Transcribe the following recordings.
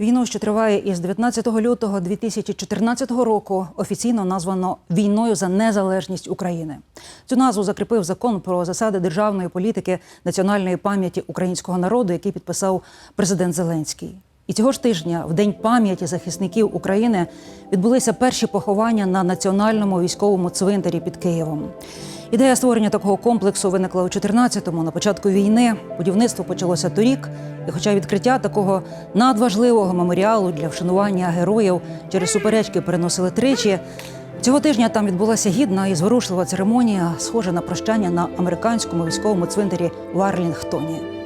Війну, що триває із 19 лютого 2014 року, офіційно названо війною за незалежність України. Цю назву закріпив закон про засади державної політики національної пам'яті українського народу, який підписав президент Зеленський. І цього ж тижня, в день пам'яті захисників України, відбулися перші поховання на національному військовому цвинтарі під Києвом. Ідея створення такого комплексу виникла у 14-му, на початку війни. Будівництво почалося торік. І хоча відкриття такого надважливого меморіалу для вшанування героїв через суперечки переносили тричі, цього тижня там відбулася гідна і зворушлива церемонія, схожа на прощання на американському військовому цвинтарі в Арлінгтоні.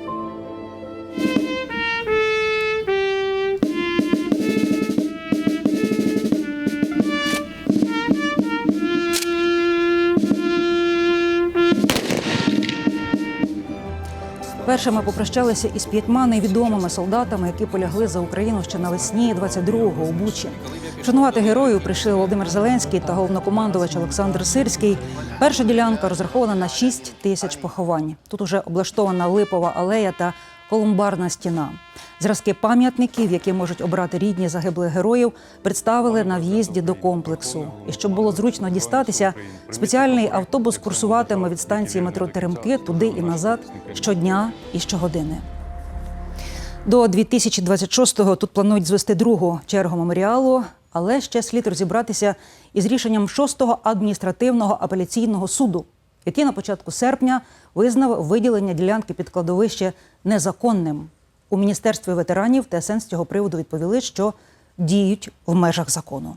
Першими попрощалися із п'ятьма невідомими солдатами, які полягли за Україну ще навесні 22-го у Бучі. Шанувати героїв прийшли Володимир Зеленський та головнокомандувач Олександр Сирський. Перша ділянка розрахована на 6 тисяч поховань. Тут уже облаштована липова алея та колумбарна стіна. Зразки пам'ятників, які можуть обрати рідні загиблих героїв, представили на в'їзді до комплексу. І щоб було зручно дістатися, спеціальний автобус курсуватиме від станції метро Теремки туди і назад щодня і щогодини. До 2026-го тут планують звести другу чергу меморіалу, але ще слід розібратися із рішенням 6-го адміністративного апеляційного суду, який на початку серпня визнав виділення ділянки під кладовище незаконним. У міністерстві ветеранів ТСН з цього приводу відповіли, що діють в межах закону.